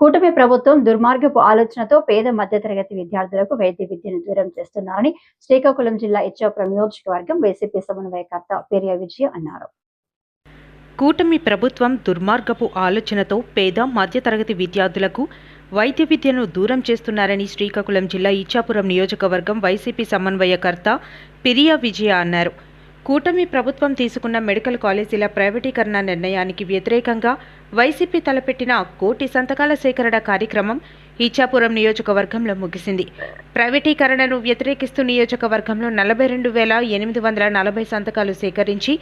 కూటమి ప్రభుత్వం దుర్మార్గపు ఆలోచనతో పేద మధ్యతరగతి విద్యార్థులకు వైద్య విద్యను దూరం చేస్తున్నారని శ్రీకాకుళం జిల్లా ఇచ్చాపురం నియోజకవర్గం వైసీపీ సమన్వయకర్త పెరియ విజయ అన్నారు. కూటమి ప్రభుత్వం దుర్మార్గపు ఆలోచనతో పేద మధ్యతరగతి విద్యార్థులకు వైద్య విద్యను దూరం చేస్తున్నారని శ్రీకాకుళం జిల్లా ఇచ్చాపురం నియోజకవర్గం వైసీపీ సమన్వయకర్త పిరియా విజయ అన్నారు. కూటమి ప్రభుత్వం తీసుకున్న మెడికల్ కాలేజీల ప్రైవేటీకరణ నిర్ణయానికి వ్యతిరేకంగా వైసీపీ తలపెట్టిన కోటి సంతకాల సేకరణ కార్యక్రమం ఇచ్చాపురం నియోజకవర్గంలో ముగిసింది. ప్రైవేటీకరణను వ్యతిరేకిస్తూ నియోజకవర్గంలో నలభై రెండు వేల ఎనిమిది వందల నలభై సంతకాలు సేకరించి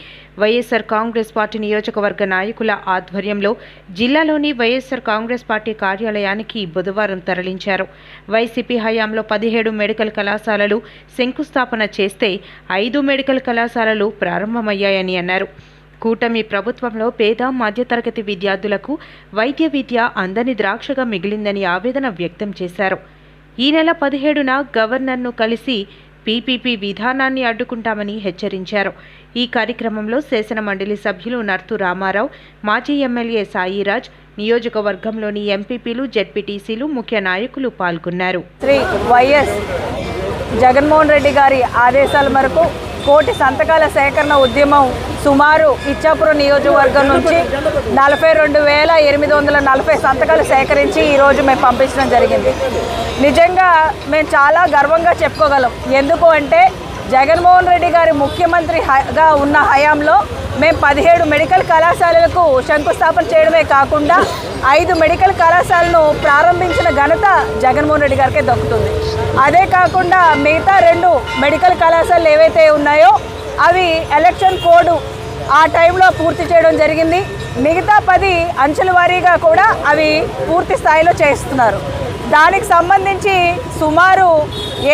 వైఎస్సార్ కాంగ్రెస్ పార్టీ నియోజకవర్గ నాయకుల ఆధ్వర్యంలో జిల్లాలోని వైఎస్సార్ కాంగ్రెస్ పార్టీ కార్యాలయానికి బుధవారం తరలించారు. వైసీపీ హయాంలో పదిహేడు మెడికల్ కళాశాలలు శంకుస్థాపన చేస్తే ఐదు మెడికల్ కళాశాలలు ప్రారంభమయ్యాయని అన్నారు. కూటమి ప్రభుత్వంలో పేద మధ్యతరగతి విద్యార్థులకు వైద్య విద్య అందని ద్రాక్షగా మిగిలిందని ఆవేదన వ్యక్తం చేశారు. ఈ నెల పదిహేడున గవర్నర్ను కలిసి పీపీపీ విధానాన్ని అడ్డుకుంటామని హెచ్చరించారు. ఈ కార్యక్రమంలో శాసన మండలి సభ్యులు నర్తు రామారావు మాజీ ఎమ్మెల్యే సాయిరాజ్ నియోజకవర్గంలోని ఎంపీపీలు జెడ్పీటీసీలు ముఖ్య నాయకులు పాల్గొన్నారు. శ్రీ వైఎస్ జగన్మోహన్ రెడ్డి గారి ఆదేశాల మేరకు కోటి సంతకాల సేకరణ ఉద్యమం సుమారు ఇచ్చాపురం నియోజకవర్గం నుంచి నలభై రెండు వేల ఎనిమిది వందల నలభై సంతకాలు సేకరించి ఈరోజు మేము పంపించడం జరిగింది. నిజంగా మేము చాలా గర్వంగా చెప్పుకోగలం. ఎందుకు అంటే జగన్మోహన్ రెడ్డి గారి ముఖ్యమంత్రిగా ఉన్న హయాంలో మేము పదిహేడు మెడికల్ కళాశాలలకు శంకుస్థాపన చేయడమే కాకుండా ఐదు మెడికల్ కళాశాలను ప్రారంభించిన ఘనత జగన్మోహన్ రెడ్డి గారికే దక్కుతుంది. అదే కాకుండా మిగతా రెండు మెడికల్ కళాశాలలు ఏవైతే ఉన్నాయో అవి ఎలక్షన్ కోడ్ ఆ టైంలో పూర్తి చేయడం జరిగింది. మిగతా పది అంచెల వారీగా కూడా అవి పూర్తి స్థాయిలో చేస్తున్నారు. దానికి సంబంధించి సుమారు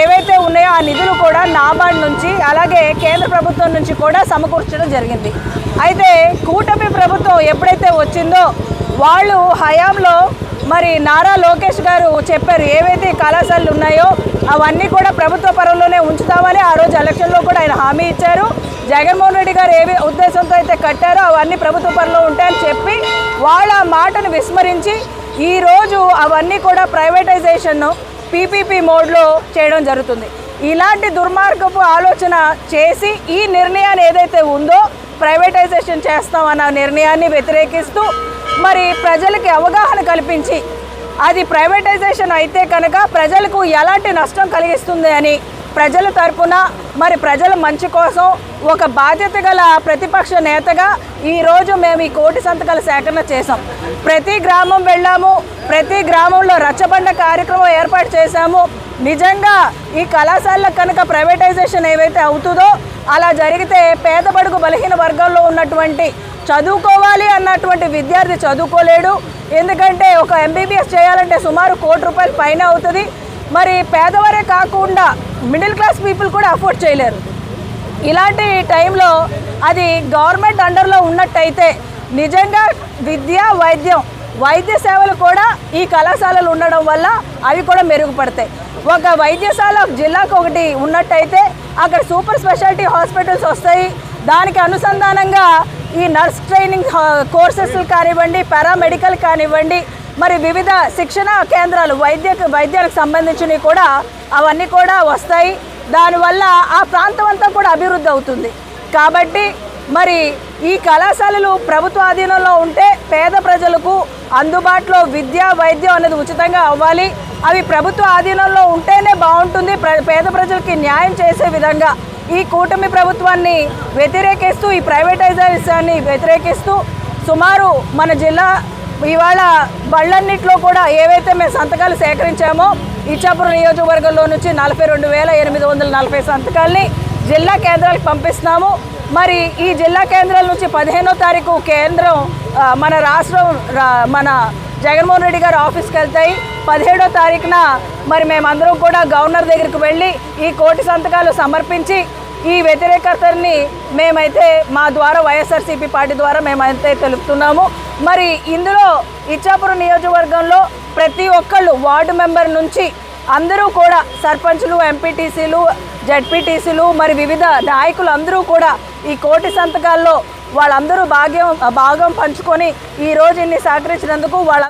ఏవైతే ఉన్నాయో ఆ నిధులు కూడా నాబార్డ్ నుంచి అలాగే కేంద్ర ప్రభుత్వం నుంచి కూడా సమకూర్చడం జరిగింది. అయితే కూటమి ప్రభుత్వం ఎప్పుడైతే వచ్చిందో వాళ్ళు హయాంలో మరి నారా లోకేష్ గారు చెప్పారు ఏవైతే కళాశాలలు ఉన్నాయో అవన్నీ కూడా ప్రభుత్వ పరంలోనే ఉంచుతామని ఆ రోజు ఎలక్షన్లో కూడా ఆయన హామీ ఇచ్చారు. జగన్మోహన్ రెడ్డి గారు ఏ ఉద్దేశంతో అయితే కట్టారో అవన్నీ ప్రభుత్వ పరంలో ఉంటాయని చెప్పి వాళ్ళ మాటను విస్మరించి ఈరోజు అవన్నీ కూడా ప్రైవేటైజేషన్ను పీపీపీ మోడ్లో చేయడం జరుగుతుంది. ఇలాంటి దుర్మార్గపు ఆలోచన చేసి ఈ నిర్ణయాన్ని ఏదైతే ఉందో ప్రైవేటైజేషన్ చేస్తామన్న నిర్ణయాన్ని వ్యతిరేకిస్తూ మరి ప్రజలకి అవగాహన కల్పించి అది ప్రైవేటైజేషన్ అయితే కనుక ప్రజలకు ఎలాంటి నష్టం కలిగిస్తుంది అని ప్రజల తరపున మరి ప్రజల మంచి కోసం ఒక బాధ్యత గల ప్రతిపక్ష నేతగా ఈరోజు మేము ఈ కోటి సంతకాల సేకరణ చేసాం ప్రతి గ్రామం వెళ్ళాము ప్రతి గ్రామంలో రచ్చబండ కార్యక్రమం ఏర్పాటు చేశాము. నిజంగా ఈ కళాశాలకు కనుక ప్రైవేటైజేషన్ ఏవైతే అవుతుందో అలా జరిగితే పేద బడుగు బలహీన వర్గాల్లో ఉన్నటువంటి చదువుకోవాలి అన్నటువంటి విద్యార్థి చదువుకోలేడు. ఎందుకంటే ఒక ఎంబీబీఎస్ చేయాలంటే సుమారు కోటి రూపాయలు పైన అవుతుంది. మరి పేదవారే కాకుండా మిడిల్ క్లాస్ పీపుల్ కూడా అఫోర్డ్ చేయలేరు. ఇలాంటి టైంలో అది గవర్నమెంట్ అండర్లో ఉన్నట్టయితే నిజంగా విద్య వైద్యం వైద్య సేవలు కూడా ఈ కళాశాలలు ఉండడం వల్ల అవి కూడా మెరుగుపడతాయి. ఒక వైద్యశాల జిల్లాకు ఒకటి ఉన్నట్టయితే అక్కడ సూపర్ స్పెషాలిటీ హాస్పిటల్స్ వస్తాయి. దానికి అనుసంధానంగా ఈ నర్స్ ట్రైనింగ్ కోర్సెస్ కానివ్వండి పారామెడికల్ కానివ్వండి మరి వివిధ శిక్షణ కేంద్రాలు వైద్య వైద్యాలకు సంబంధించినవి కూడా అవన్నీ కూడా వస్తాయి. దానివల్ల ఆ ప్రాంతం అంతా కూడా అభివృద్ధి అవుతుంది. కాబట్టి మరి ఈ కళాశాలలు ప్రభుత్వ ఆధీనంలో ఉంటే పేద ప్రజలకు అందుబాటులో విద్య వైద్యం అనేది ఉచితంగా అవ్వాలి. అవి ప్రభుత్వ ఆధీనంలో ఉంటేనే బాగుంటుంది. ప్ర- పేద ప్రజలకి న్యాయం చేసే విధంగా ఈ కూటమి ప్రభుత్వాన్ని వ్యతిరేకిస్తూ ఈ ప్రైవేటైజేషన్ని వ్యతిరేకిస్తూ సుమారు మన జిల్లా ఇవాళ బళ్ళన్నిట్లో కూడా ఏవైతే మేము సంతకాలు సేకరించామో ఇచ్చాపురం నియోజకవర్గంలో నుంచి నలభై రెండు వేల ఎనిమిది వందల నలభై సంతకాల్ని జిల్లా కేంద్రాలకు పంపిస్తున్నాము. మరి ఈ జిల్లా కేంద్రాల నుంచి పదిహేనో తారీఖు కేంద్రం మన రాష్ట్రం మన జగన్మోహన్ రెడ్డి గారు ఆఫీస్కి వెళ్తాయి. పదిహేడో తారీఖున మరి మేమందరం కూడా గవర్నర్ దగ్గరికి వెళ్ళి ఈ కోటి సంతకాలు సమర్పించి ఈ వ్యతిరేకతని మేమైతే మా ద్వారా వైఎస్ఆర్సీపీ పార్టీ ద్వారా మేమైతే తెలుపుతున్నాము. మరి ఇందులో ఇచ్చాపురం నియోజకవర్గంలో ప్రతి ఒక్కళ్ళు వార్డు మెంబర్ నుంచి అందరూ కూడా సర్పంచ్లు ఎంపీటీసీలు జడ్పీటీసీలు మరి వివిధ నాయకులు అందరూ కూడా ఈ కోటి సంతకాల్లో వాళ్ళందరూ భాగ్యం భాగం పంచుకొని ఈ ఇన్ని సహకరించినందుకు వాళ్ళ